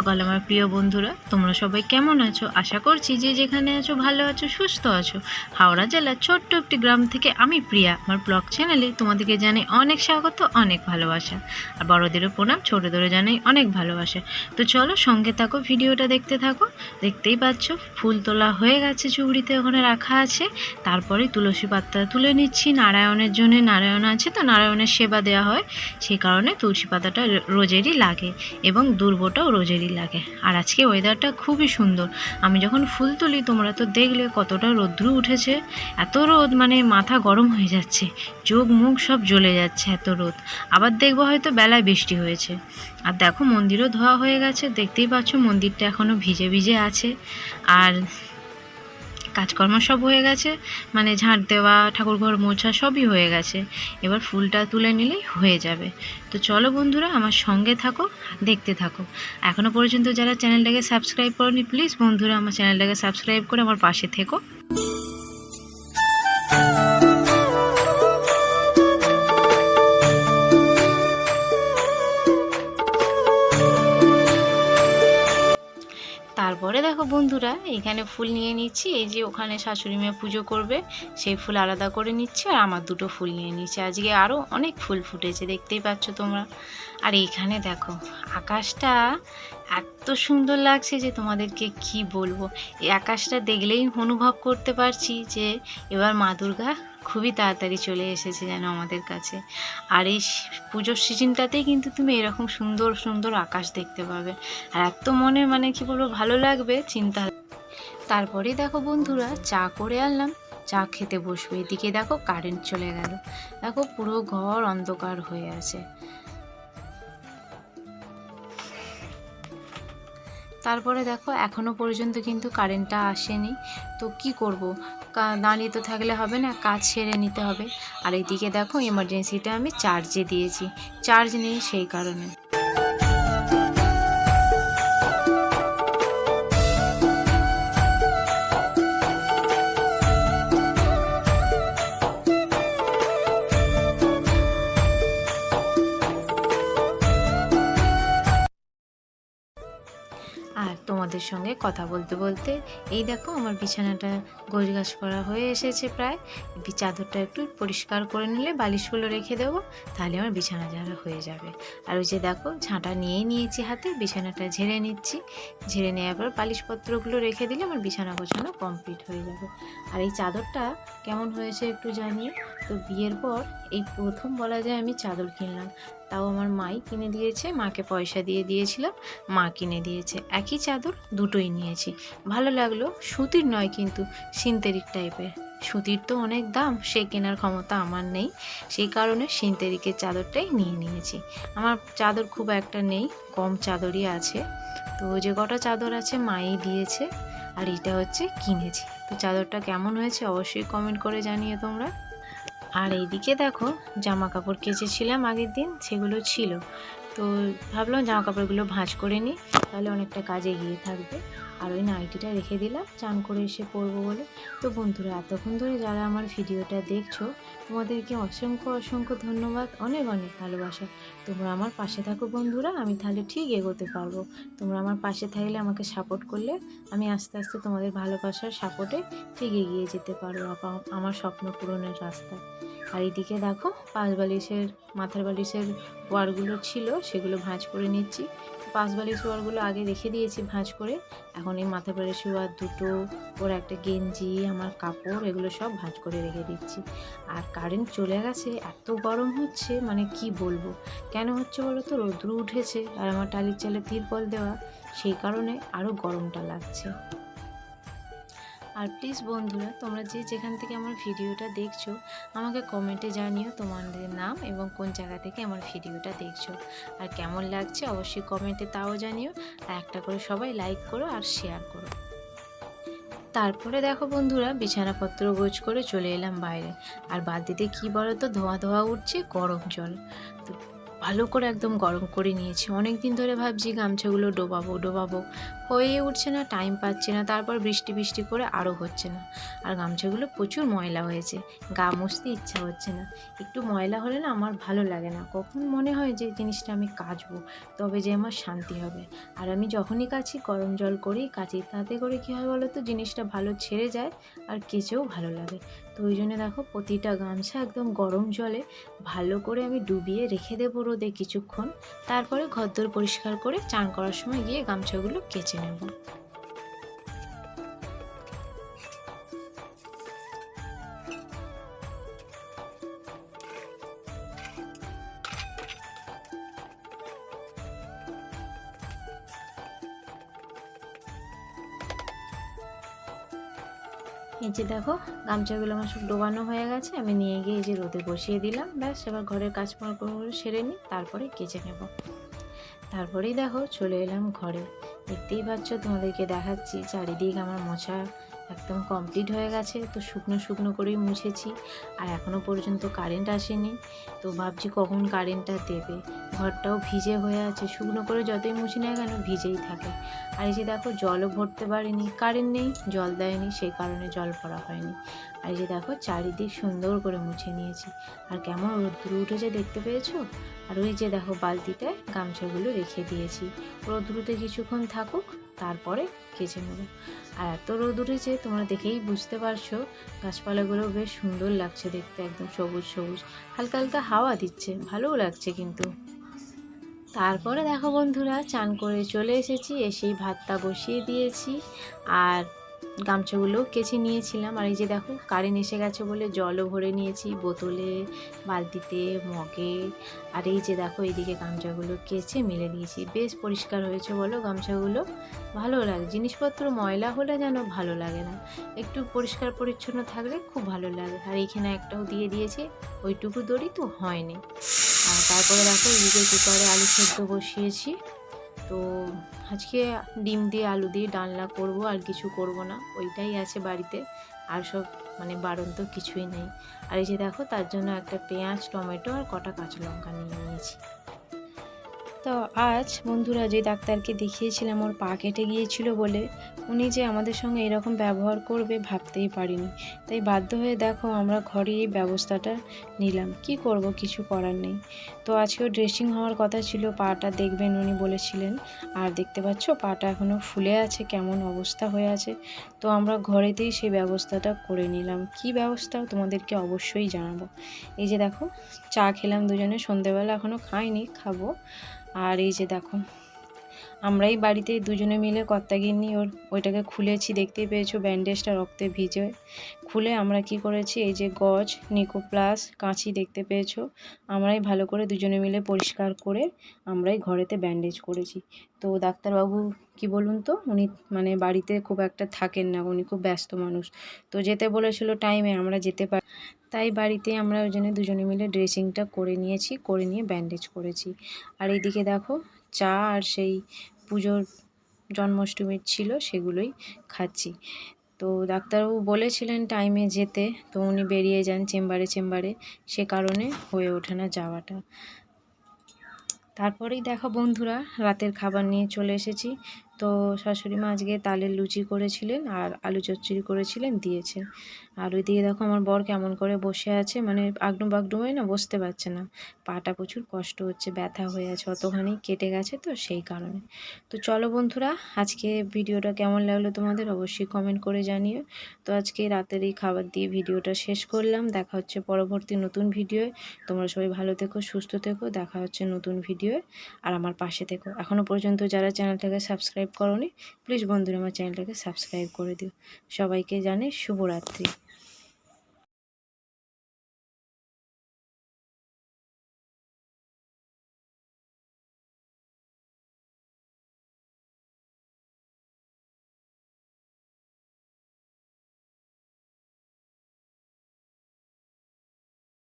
সকাল, আমার প্রিয় বন্ধুরা, তোমরা সবাই কেমন আছো? আশা করছি যে যেখানে আছো ভালো আছো, সুস্থ আছো। হাওড়া জেলার ছোট্ট একটি গ্রাম থেকে আমি প্রিয়া, আমার ব্লগ চ্যানেলে তোমাদেরকে জানাই অনেক স্বাগত, অনেক ভালোবাসা। আর বড়দেরও প্রণাম, ছোটোদেরও জানাই অনেক ভালোবাসা। তো চলো সঙ্গে থাকো, ভিডিওটা দেখতে থাকো। দেখতেই পাচ্ছ, ফুল তোলা হয়ে গেছে চুবড়িতে ওখানে রাখা আছে। তারপরে তুলসী পাতা তুলে নিচ্ছি, নারায়ণের জন্য নারায়ণ আছে তো, নারায়ণের সেবা দেওয়া হয়। সেই কারণে তুলসী পাতাটা রোজেরই লাগে এবং দুর্বটাও রোজেরই লাগে। আর আজকে ওয়েদারটা খুবই সুন্দর। আমি যখন ফুল তুলি, তোমরা তো দেখলে কতটা রৌদ্র উঠেছে। এত রোদ মানে মাথা গরম হয়ে যাচ্ছে। চোখ মুখ সব জ্বলে যাচ্ছে এত রোদ। আবার দেখব হয়তো বেলায় বৃষ্টি হয়েছে। আর দেখো মন্দিরও ধোয়া হয়ে গেছে। দেখতেই পাচ্ছ মন্দিরটা এখনও ভিজে ভিজে আছে। আর কাজকর্ম সব হয়ে গেছে। মানে ঝাঁট দেওয়া ঠাকুরঘর মোছা সবই হয়ে গেছে। এবার ফুলটা তুলে নিলেই হয়ে যাবে। তো চলো বন্ধুরা, আমার সঙ্গে থাকো, দেখতে থাকো। এখনও পর্যন্ত যারা চ্যানেলটাকে সাবস্ক্রাইব করনি, প্লিজ বন্ধুরা আমার চ্যানেলটাকে সাবস্ক্রাইব করে আমার পাশে থেকো। তারপরে দেখো বন্ধুরা, এখানে ফুল নিয়ে নিচ্ছি। এই যে ওখানে শাশুড়ি মেয়ে পুজো করবে, সেই ফুল আলাদা করে নিচ্ছে আর আমার দুটো ফুল নিয়ে নিচ্ছে। আজকে আরও অনেক ফুল ফুটেছে, দেখতেই পাচ্ছ তোমরা। আর এইখানে দেখো, আকাশটা এত সুন্দর লাগছে যে তোমাদেরকে কি বলব। এই আকাশটা দেখলেই অনুভব করতে পারছি যে এবার মা দুর্গা খুবই তাড়াতাড়ি চলে এসেছে যেন আমাদের কাছে। আর এই পুজোর সিজনটাতেই কিন্তু তুমি এরকম সুন্দর সুন্দর আকাশ দেখতে পাবে। আর এত মনে মানে কি বলব, ভালো লাগবে চিন্তা। তারপরে দেখো বন্ধুরা, চা করে আনলাম। চা খেতে বসবে। এদিকে দেখো কারেন্ট চলে গেল। দেখো পুরো ঘর অন্ধকার হয়ে আছে। তারপরে দেখো, এখনও পর্যন্ত কিন্তু কারেন্টটা আসেনি। তো কি করব? দাঁড়িয়ে তো থাকলে হবে না, কাজ সেরে নিতে হবে। আর এইদিকে দেখো এমার্জেন্সিটা আমি চার্জে দিয়েছি। চার্জ নেই সেই কারণে। আর তোমাদের সঙ্গে কথা বলতে বলতে, এই দেখো আমার বিছানাটা গোছগাছ করা হয়ে এসেছে প্রায়। চাদরটা একটু পরিষ্কার করে নিলে বালিশগুলো রেখে দেবো, তাহলে আমার বিছানা ঝাড়া হয়ে যাবে। আর ওই যে দেখো, ঝাঁটা নিয়েই নিয়েছি হাতে, বিছানাটা ঝেড়ে নিচ্ছি। ঝেড়ে নেওয়ার পর বালিশপত্রগুলো রেখে দিলে আমার বিছানা গোছানো কমপ্লিট হয়ে যাবে। আর এই চাদরটা কেমন হয়েছে একটু জানিয়ে তো বিয়ের পর এই প্রথম বলা যায় আমি চাদর কিনলাম। তাও আমার মাই কিনে দিয়েছে, মাকে পয়সা দিয়ে দিয়েছিলাম, মা কিনে দিয়েছে। একই চাদর দুটোই নিয়েছি। ভালো লাগল, সুতির নয় কিন্তু, সিনথেটিক টাইপের। সুতির তো অনেক দাম, সে কেনার ক্ষমতা আমার নেই। সেই কারণে সিনথেটিকের চাদরটাই নিয়ে নিয়েছি। আমার চাদর খুব একটা নেই, কম চাদরই আছে। তো যে কটা চাদর আছে মাই দিয়েছে, আর এটা হচ্ছে কিনেছি। তো চাদরটা কেমন হয়েছে অবশ্যই কমেন্ট করে জানিয়ে তোমরা। আর এইদিকে দেখো জামা কাপড় কেচেছিলাম আগের দিন সেগুলো ছিল। তো ভাবলাম জামা কাপড়গুলো ভাঁজ করে নিই, তাহলে অনেকটা কাজে এগিয়ে থাকবে। আর ওই নাইটিটা রেখে দিলাম, চান করে এসে পরবো বলে। তো বন্ধুরা, এতক্ষণ ধরে যারা আমার ভিডিওটা দেখছ, তোমাদেরকে অসংখ্য অসংখ্য ধন্যবাদ, অনেক অনেক ভালোবাসা। তোমরা আমার পাশে থাকো বন্ধুরা, আমি তাহলে ঠিক এগোতে পারব। তোমরা আমার পাশে থাকলে আমাকে সাপোর্ট করলে, আমি আস্তে আস্তে তোমাদের ভালোবাসার সাপোর্টে ঠিক এগিয়ে যেতে পারব আমার স্বপ্ন পূরণের রাস্তায়। আর এইদিকে দেখো পাঁচ বালিশের, মাথার বালিশের ওয়ারগুলো ছিল, সেগুলো ভাঁজ করে নিচ্ছি। পাঁচ বালিশ ওয়ারগুলো আগে রেখে দিয়েছি ভাঁজ করে। এখন এই মাথার বালিশ ওয়ার দুটো, ওর একটা গেঞ্জি, আমার কাপড়, এগুলো সব ভাঁজ করে রেখে দিচ্ছি। আর কারেন্ট চলে গেছে, এত গরম হচ্ছে মানে কি বলব? কেন হচ্ছে বলো তো? রৌদ্র উঠেছে আর আমার টালির চালে তিরপল দেওয়া, সেই কারণে আরও গরমটা লাগছে। আর প্লিজ বন্ধুরা, তোমরা যে যেখান থেকে আমার ভিডিওটা দেখছ, আমাকে কমেন্টে জানিও তোমাদের নাম এবং কোন জায়গা থেকে আমার ভিডিওটা দেখছ। আর কেমন লাগছে অবশ্যই কমেন্টে তাও জানিও। আর একটা করে সবাই লাইক করো আর শেয়ার করো। তারপরে দেখো বন্ধুরা, বিছানাপত্র গোছ করে চলে এলাম বাইরে। আর বালতিতে কি বলো তো ধোয়া ধোয়া উঠছে, গরম জল। তো ভালো করে একদম গরম করে নিয়েছি। অনেক দিন ধরে ভাবছি গামছাগুলো ডোবাবো ডোবাবো। হয়ে উঠছে না টাইম পাচ্ছি না, তারপর বৃষ্টি বৃষ্টি করে আরও হচ্ছে না। আর গামছাগুলো প্রচুর ময়লা হয়েছে, গা মুছতে ইচ্ছা হচ্ছে না। একটু ময়লা হলে না আমার ভালো লাগে না। কখন মনে হয় যে জিনিসটা আমি কাচবো, তবে যে আমার শান্তি হবে। আর আমি যখনই কাছি গরম জল করেই কাচি, তাতে করে কী হয় বলো তো জিনিসটা ভালো ছেড়ে যায়, আর কেচেও ভালো লাগে। তো ওই জন্য দেখো প্রতিটা গামছা একদম গরম জলে ভালো করে আমি ডুবিয়ে রেখে দেবো রোদে কিছুক্ষণ। তারপরে ঘরদোর পরিষ্কার করে চান করার সময় গিয়ে গামছাগুলো কেচে নেব। এই যে দেখো, গামছাগুলো আমার সব ডোবানো হয়ে গেছে, আমি নিয়ে গিয়ে এই যে রোদে বসিয়ে দিলাম। ব্যাস, এবার ঘরের কাজকর্মগুলো সেরে নিই, তারপরে কেচে নেব। তারপরেই দেখো, চলে এলাম ঘরে। দেখতেই পাচ্ছ, তোমাদেরকে দেখাচ্ছি, চারিদিক আমার মোছা একদম কমপ্লিট হয়ে গেছে। তো শুকনো শুকনো করেই মুছেছি। আর এখনও পর্যন্ত কারেন্ট আসেনি। তো ভাবছি কখন কারেন্টটা দেবে। ঘরটাও ভিজে হয়ে আছে। শুকনো করে যতই মুছি না কেন ভিজেই থাকে। আর এই যে দেখো, জলও ভরতে পারিনি। কারেন্ট নেই, জল দেয়নি। সেই কারণে জল ভরা হয়নি। আর এই যে দেখো, চারিদিক সুন্দর করে মুছে নিয়েছি। আর কেমন রোদ্দুর উঠেছে দেখতে পেয়েছ? আর ওই যে দেখো, বালতিতে গামছাগুলো রেখে দিয়েছি। রোদ্রুতে কিছুক্ষণ থাকুক তারপরে কেচে নেব। আর এত রোদ উঠেছে, তোমরা দেখেই বুঝতে পারছ। গাছপালাগুলো বেশ সুন্দর লাগছে দেখতে, একদম সবুজ সবুজ। হালকা হালকা হাওয়া দিচ্ছে, ভালোও লাগছে কিন্তু। তারপরে দেখো বন্ধুরা, চান করে চলে এসেছি, এসেই ভাতটা বসিয়ে দিয়েছি। আর গামছাগুলোও কেচে নিয়েছিলাম। আর এই যে দেখো কারেন্ট এসে গেছে বলে জলও ভরে নিয়েছি বোতলে, বালতিতে, মগে। আর এই যে দেখো, এইদিকে গামছাগুলো কেচে মেলে দিয়েছি। বেশ পরিষ্কার হয়েছে বলো গামছাগুলো। ভালো লাগে। জিনিসপত্র, ময়লা হলে যেন ভালো লাগে না। একটু পরিষ্কার পরিচ্ছন্ন থাকলে খুব ভালো লাগে। আর এইখানে একটাও দিয়ে দিয়েছি, ওইটুকু দড়ি তো হয়নি। আর তারপরে দেখো এদিকে কুকারে আলু সেদ্ধ বসিয়েছি। তো আজকে ডিম দিয়ে আলু দিয়ে ডালনা করব, আর কিছু করব না। ওইটাই আছে বাড়িতে, আর সব মানে বারণ তো কিছুই নেই। আর এই যে দেখো, তার জন্য একটা পেঁয়াজ, টমেটো আর কটা কাঁচা লঙ্কা নিয়ে নিয়েছি। তো আজ বন্ধুরা যে ডাক্তারকে দেখিয়েছিলাম, ওর পা কেটে গিয়েছিল বলে, উনি যে আমাদের সঙ্গে এরকম ব্যবহার করবে ভাবতেই পারিনি। তাই বাধ্য হয়ে দেখো, আমরা ঘরে এই ব্যবস্থাটা নিলাম। কি করব, কিছু করার নেই। তো আজকেও ড্রেসিং হওয়ার কথা ছিল, পাটা দেখবেন উনি বলেছিলেন। আর দেখতে পাচ্ছ, পাটা এখনও ফুলে আছে, কেমন অবস্থা হয়ে আছে। তো আমরা ঘরেতেই সেই ব্যবস্থাটা করে নিলাম। কি ব্যবস্থা, তোমাদেরকে অবশ্যই জানাব। এই যে দেখো, চা খেলাম দুজনে, সন্ধেবেলা এখনও খাইনি, খাব। আর এই যে দেখো আমরাই বাড়িতে দুজনে মিলে কর্তাগিন্নি ওর, ওইটাকে খুলেছি, দেখতেই পেয়েছ ব্যান্ডেজটা রক্তে ভিজে। খুলে আমরা কি করেছি? এই যে গজ নিকো প্লাস কাঁচি দেখতে পেয়েছ। আমরাই ভালো করে দুজনে মিলে পরিষ্কার করে আমরাই ঘরেতে ব্যান্ডেজ করেছি। তো ডাক্তারবাবু কি বলুন তো? উনি মানে বাড়িতে খুব একটা থাকেন না, উনি খুব ব্যস্ত মানুষ। তো যেতে বলেছিল টাইমে, আমরা যেতে পারি তাই বাড়িতে আমরা ওই জন্য দুজনে মিলে ড্রেসিংটা করে নিয়েছি, করে নিয়ে ব্যান্ডেজ করেছি। আর এইদিকে দেখো, চা আর সেই পুজোর জন্মাষ্টমীর ছিল, সেগুলোই খাচ্ছি। তো ডাক্তারবাবু বলেছিলেন টাইমে যেতে, তো উনি বেরিয়ে যান চেম্বারে চেম্বারে। সে কারণে হয়ে ওঠে না যাওয়াটা। তারপরেই দেখো বন্ধুরা, রাতের খাবার নিয়ে চলে এসেছি। তো শাশুড়ি মা আজকে তালের লুচি করেছিলেন আর আলু চচ্চড়ি করেছিলেন, দিয়েছেন। আর ওই দিকে দেখো আমার বর কেমন করে বসে আছে মানে আগডুম বাগডুম না বসতে পারছে না। পাটা প্রচুর কষ্ট হচ্ছে, ব্যথা হয়ে আছে, অতখানি কেটে গেছে তো সেই কারণে। তো চলো বন্ধুরা, আজকে ভিডিওটা কেমন লাগল তোমাদের অবশ্যই কমেন্ট করে জানিও। তো আজকে রাতের এই খাবার দিয়ে ভিডিওটা শেষ করলাম। দেখা হচ্ছে পরবর্তী নতুন ভিডিওয়ে তোমরা সবাই ভালো থেকো, সুস্থ থেকো। দেখা হচ্ছে নতুন ভিডিওয়ে আর আমার পাশে থেকো। এখনও পর্যন্ত যারা চ্যানেলটাকে সাবস্ক্রাইব করনি প্লিজ বন্ধুরা আমার চ্যানেলটাকে সাবস্ক্রাইব করে দিও। সবাইকে জানে শুভরাত্রি।